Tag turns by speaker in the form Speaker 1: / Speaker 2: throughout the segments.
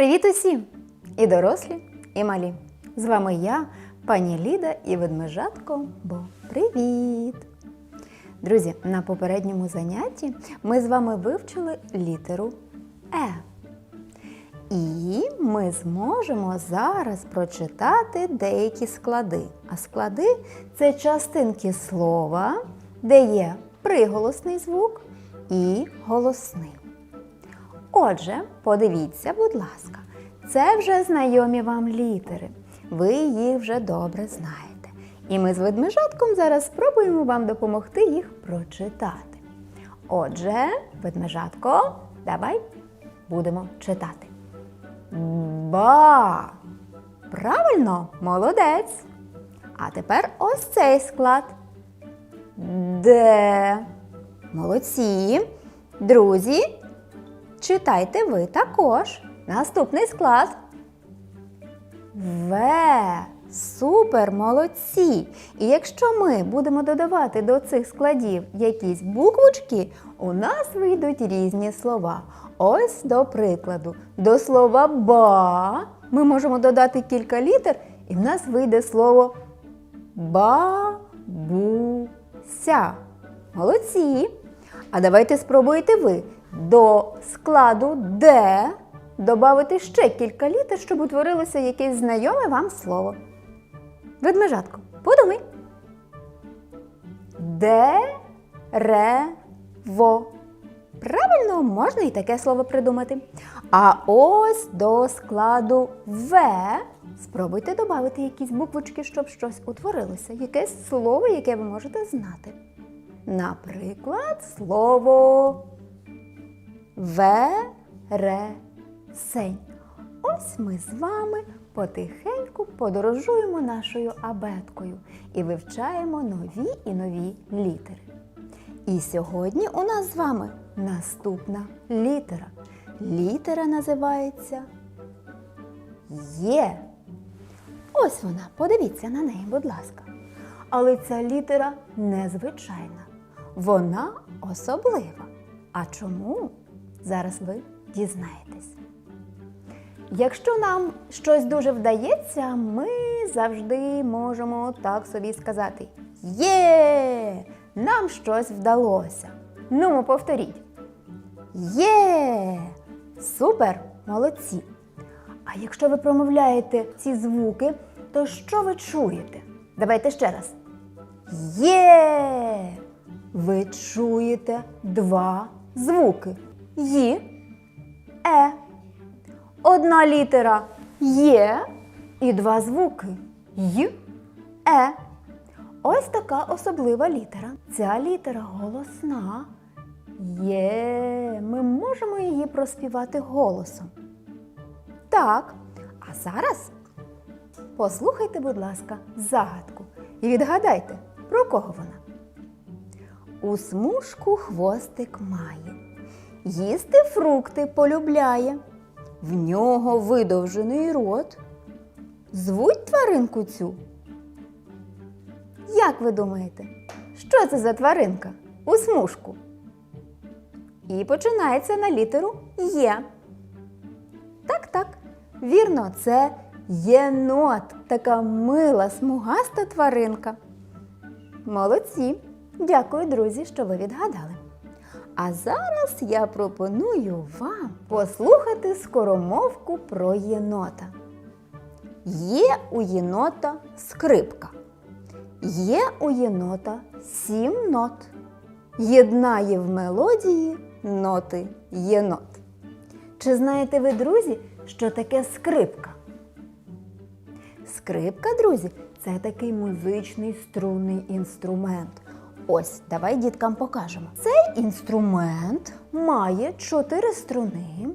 Speaker 1: Привіт усім! І дорослі, і малі. З вами я, пані Ліда і ведмежатко Бо. Привіт! Друзі, на попередньому занятті ми з вами вивчили літеру Е. І ми зможемо зараз прочитати деякі склади. А склади це частинки слова, де є приголосний звук і голосний. Отже, подивіться, будь ласка, це вже знайомі вам літери. Ви їх вже добре знаєте. І ми з ведмежатком зараз спробуємо вам допомогти їх прочитати. Отже, ведмежатко, давай будемо читати. Ба! Правильно, молодець. А тепер ось цей склад. Де? Молодці. Друзі, читайте ви також. Наступний склад. В. Супер, молодці! І якщо ми будемо додавати до цих складів якісь буквочки, у нас вийдуть різні слова. Ось до прикладу, до слова ба ми можемо додати кілька літер, і в нас вийде слово бабуся. Молодці! А давайте спробуйте ви до складу Д додати ще кілька літер, щоб утворилося якесь знайоме вам слово. Ведмежатко, подумай. Дерево. Правильно, можна і таке слово придумати. А ось до складу В спробуйте додати якісь буквочки, щоб щось утворилося. Якесь слово, яке ви можете знати. Наприклад, слово вересень. Ось ми з вами потихеньку подорожуємо нашою абеткою і вивчаємо нові і нові літери. І сьогодні у нас з вами наступна літера. Літера називається Є. Ось вона, подивіться на неї, будь ласка. Але ця літера незвичайна. Вона особлива. А чому? Зараз ви дізнаєтесь. Якщо нам щось дуже вдається, ми завжди можемо так собі сказати: Є! Нам щось вдалося. Ну, повторіть. Є! Супер! Молодці! А якщо ви промовляєте ці звуки, то що ви чуєте? Давайте ще раз. Є! Ви чуєте два звуки. Ї, е. Одна літера є і два звуки й, е. Ось така особлива літера. Ця літера голосна. Є. Ми можемо її проспівати голосом. Так. А зараз послухайте, будь ласка, загадку і відгадайте, про кого вона. У смужку хвостик має, їсти фрукти полюбляє, в нього видовжений рот. Звуть тваринку цю. Як ви думаєте, що це за тваринка у смужку? І починається на літеру Є. Так, так, вірно, це єнот, така мила, смугаста тваринка. Молодці! Дякую, друзі, що ви відгадали. А зараз я пропоную вам послухати скоромовку про єнота. Є у єнота скрипка. Є у єнота сім нот. Єднає в мелодії ноти єнот. Чи знаєте ви, друзі, що таке скрипка? Скрипка, друзі, це такий музичний струнний інструмент. Ось, давай діткам покажемо. Цей інструмент має чотири струни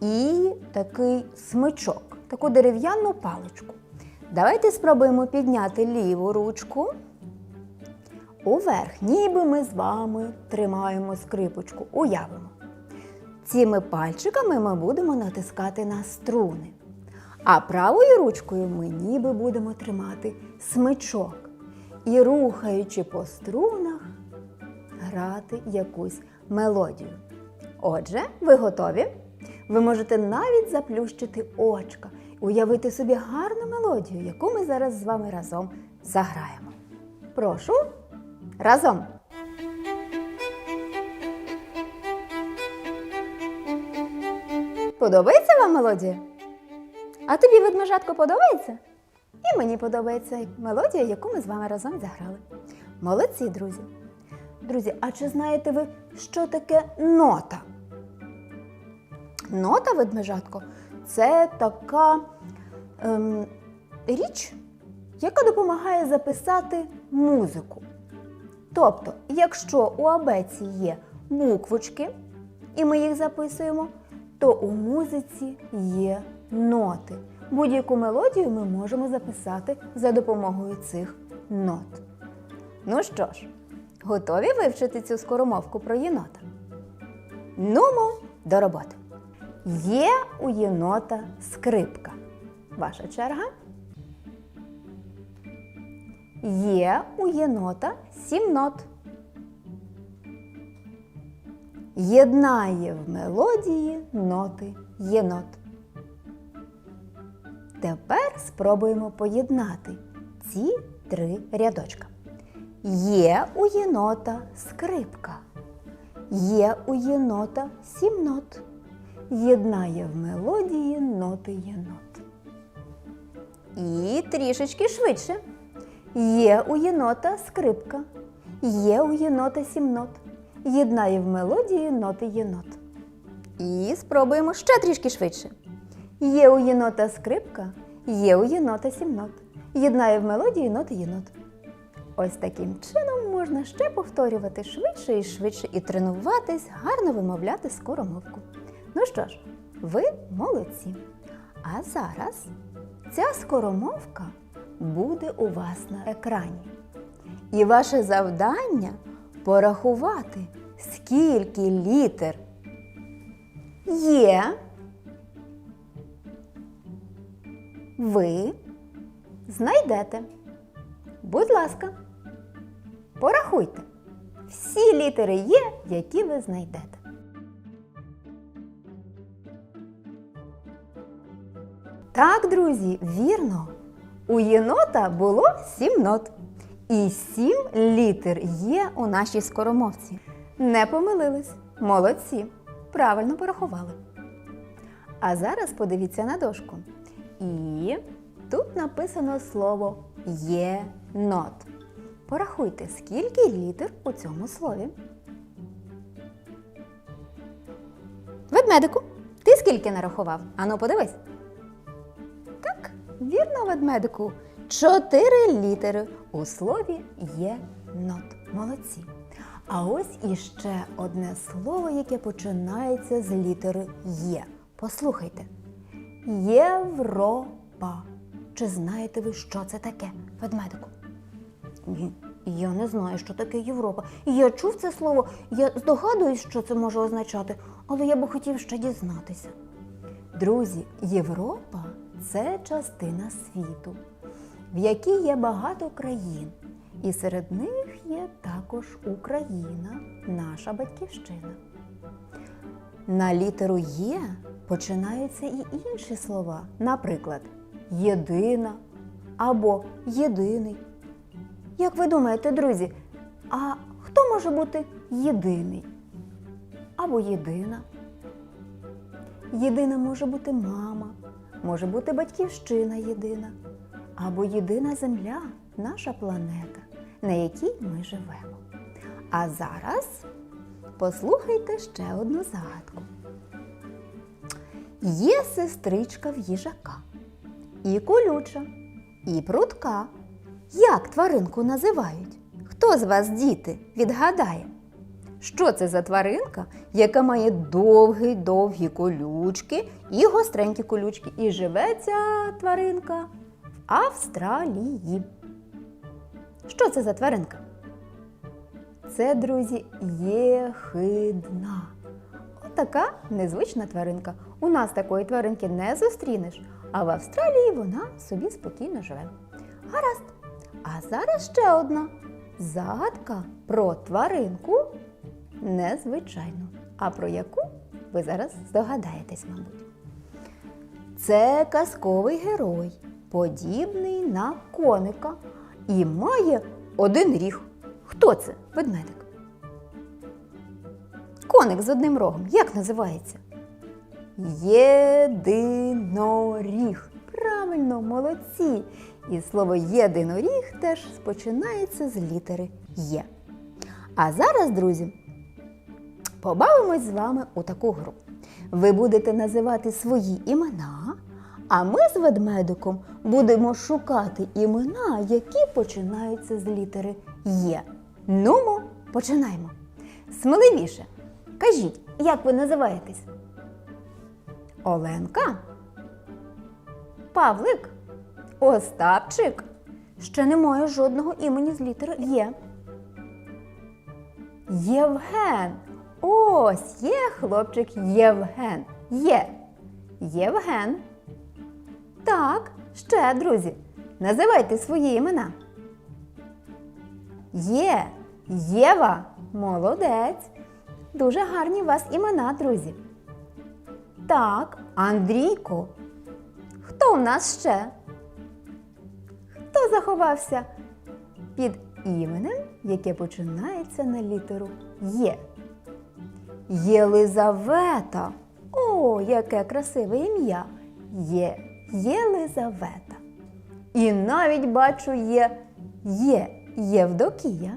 Speaker 1: і такий смичок, таку дерев'яну паличку. Давайте спробуємо підняти ліву ручку. Уверх, ніби ми з вами тримаємо скрипочку, уявимо. Цими пальчиками ми будемо натискати на струни. А правою ручкою ми ніби будемо тримати смичок і, рухаючи по струнах, грати якусь мелодію. Отже, ви готові? Ви можете навіть заплющити очка уявити собі гарну мелодію, яку ми зараз з вами разом заграємо. Прошу разом. Подобається вам мелодія? А тобі ведмежатко подобається? І мені подобається мелодія, яку ми з вами разом заграли. Молодці, друзі! Друзі, а чи знаєте ви, що таке нота? Нота ведмежатко це така ем, річ, яка допомагає записати музику. Тобто, якщо у абеці є буквочки, і ми їх записуємо, то у музиці є ноти. Будь-яку мелодію ми можемо записати за допомогою цих нот. Ну що ж, готові вивчити цю скоромовку про єнота? Нумо до роботи. Є у єнота скрипка. Ваша черга. Є у єнота сім нот. Єднає в мелодії ноти єнот. Тепер спробуємо поєднати ці три рядочка. Є у єнота скрипка. Є у єнота сім. Єднає в мелодії ноти єнот. І трішечки швидше. Є у єнота скрипка. Є у єнота сім. Єднає в мелодії ноти єнот. І спробуємо ще трішки швидше. Є у єнота скрипка, є у єнота сім. Єднає в мелодії ноти єнот. Ось таким чином можна ще повторювати швидше і швидше і тренуватись, гарно вимовляти скоромовку. Ну що ж, ви молодці. А зараз ця скоромовка буде у вас на екрані. І ваше завдання порахувати, скільки літер є. Ви знайдете. Будь ласка, порахуйте. Всі літери є, які ви знайдете. Так, друзі, вірно. У єнота було сім нот. І сім літер є у нашій скоромовці. Не помилились. Молодці. Правильно порахували. А зараз подивіться на дошку. І тут написано слово єнот. Порахуйте, скільки літер у цьому слові. Ведмедику, ти скільки нарахував? Ану, подивись. Так, вірно, ведмедику. Чотири літери у слові єнот. Молодці. А ось іще одне слово, яке починається з літери Є. Послухайте. Європа. Чи знаєте ви, що це таке, ведмедику? Ні, я не знаю, що таке Європа. Я чув це слово, я здогадуюсь, що це може означати, але я би хотів ще дізнатися. Друзі, Європа це частина світу, в якій є багато країн. І серед них є також Україна, наша батьківщина. На літеру Є починаються і інші слова, наприклад, єдина або єдиний. Як ви думаєте, друзі, а хто може бути єдиний? Або єдина? Єдина може бути мама, може бути батьківщина єдина, або єдина земля, наша планета, на якій ми живемо. А зараз послухайте ще одну загадку. Є сестричка в їжака, і колюча, і прутка. Як тваринку називають? Хто з вас, діти, відгадає? Що це за тваринка, яка має довгі довгі колючки і гостренькі колючки, і живе ця тваринка в Австралії? Що це за тваринка? Це, друзі, єхидна. Отака незвична тваринка. У нас такої тваринки не зустрінеш, а в Австралії вона собі спокійно живе. Гаразд. А зараз ще одна загадка про тваринку незвичайну. А про яку Ви зараз здогадаєтесь, мабуть. Це казковий герой, подібний на коника і має один ріг. Хто це? Ведмедик. Коник з одним рогом. Як називається? Єдиноріг. Правильно, молодці. І слово єдиноріг теж починається з літери Є. А зараз, друзі, побавимось з вами у таку гру. Ви будете називати свої імена, а ми з ведмедиком будемо шукати імена, які починаються з літери Є. Нумо, починаємо. Сміливіше. Кажіть, як ви називаєтесь? Оленка? Павлик? Остапчик? Ще немає жодного імені з літери Є. Євген. Ось є хлопчик Євген. Є. Євген. Так, ще, друзі. Називайте свої імена. Є. Єва. Молодець. Дуже гарні у вас імена, друзі. Так, Андрійко. Хто у нас ще? Хто заховався під іменем, яке починається на літеру Є? Єлизавета. О, яке красиве ім'я. Є Єлизавета. І навіть бачу є Є Євдокія.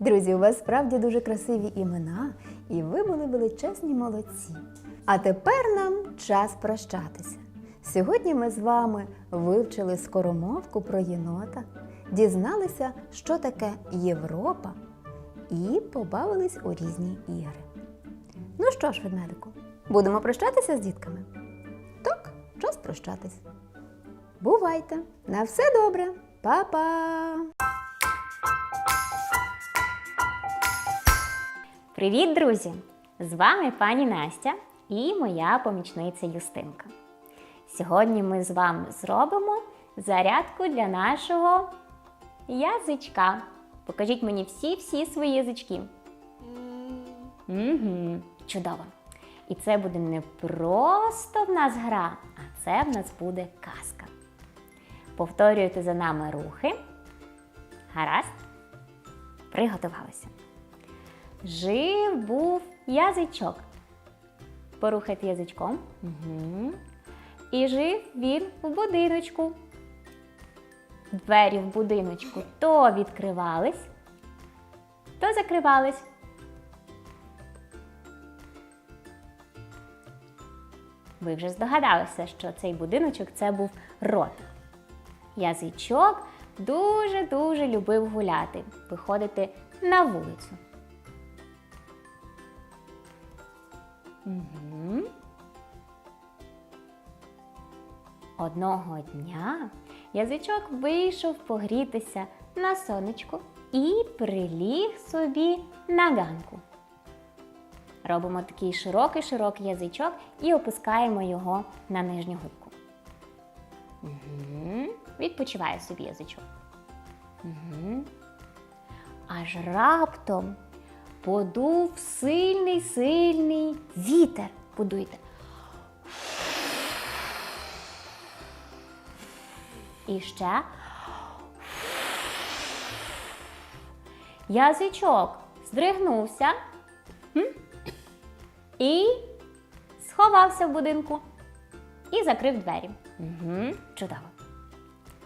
Speaker 1: Друзі, у вас справді дуже красиві імена, і ви були величезні молодці. А тепер нам час прощатися. Сьогодні ми з вами вивчили скоромовку про єнота, дізналися, що таке Європа, і побавились у різні ігри. Ну що ж, ведмедику, будемо прощатися з дітками? Так, час прощатись. Бувайте! На все добре! Па-па!
Speaker 2: Привіт, друзі! З вами пані Настя і моя помічниця Юстинка. Сьогодні ми з вами зробимо зарядку для нашого язичка. Покажіть мені всі-всі свої язички. Угу, чудово! І це буде не просто в нас гра, а це в нас буде казка. Повторюйте за нами рухи. Гаразд? Приготувалися. Жив був язичок. Порухайте язичком. Угу. І жив він в будиночку. Двері в будиночку то відкривались, то закривались. Ви вже здогадалися, що цей будиночок це був рот. Язичок дуже-дуже любив гуляти, виходити на вулицю. Угу. Одного дня язичок вийшов погрітися на сонечку і приліг собі на ганку. Робимо такий широкий-широкий язичок і опускаємо його на нижню губку. Угу. Відпочиває собі язичок. Угу. Аж раптом подув сильний сильний вітер. Подуйте. І ще. Язичок здригнувся і сховався в будинку і закрив двері. Угу, чудово.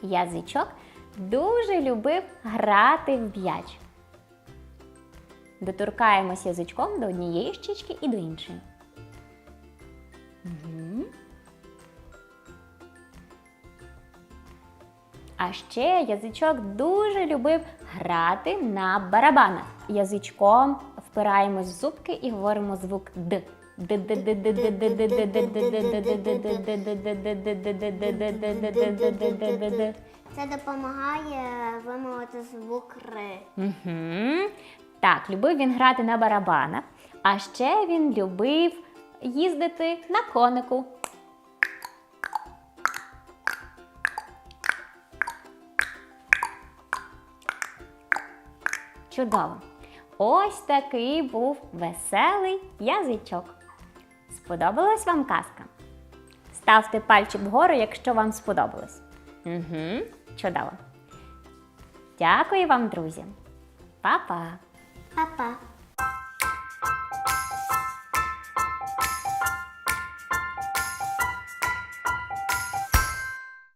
Speaker 2: Язичок дуже любив грати в м'яч. Доторкаємось язичком до однієї щічки і до іншої. Угу. А ще язичок дуже любив грати на барабанах. Язичком впираємось в зубки і говоримо звук Д.
Speaker 3: Це допомагає вимовити звук Р.
Speaker 2: Угу. Так, любив він грати на барабанах, а ще він любив їздити на конику. Чудово! Ось такий був веселий язичок. Сподобалась вам казка? Ставте пальчик вгору, якщо вам сподобалось. Угу, чудово. Дякую вам, друзі. Па-па!
Speaker 3: Па-па.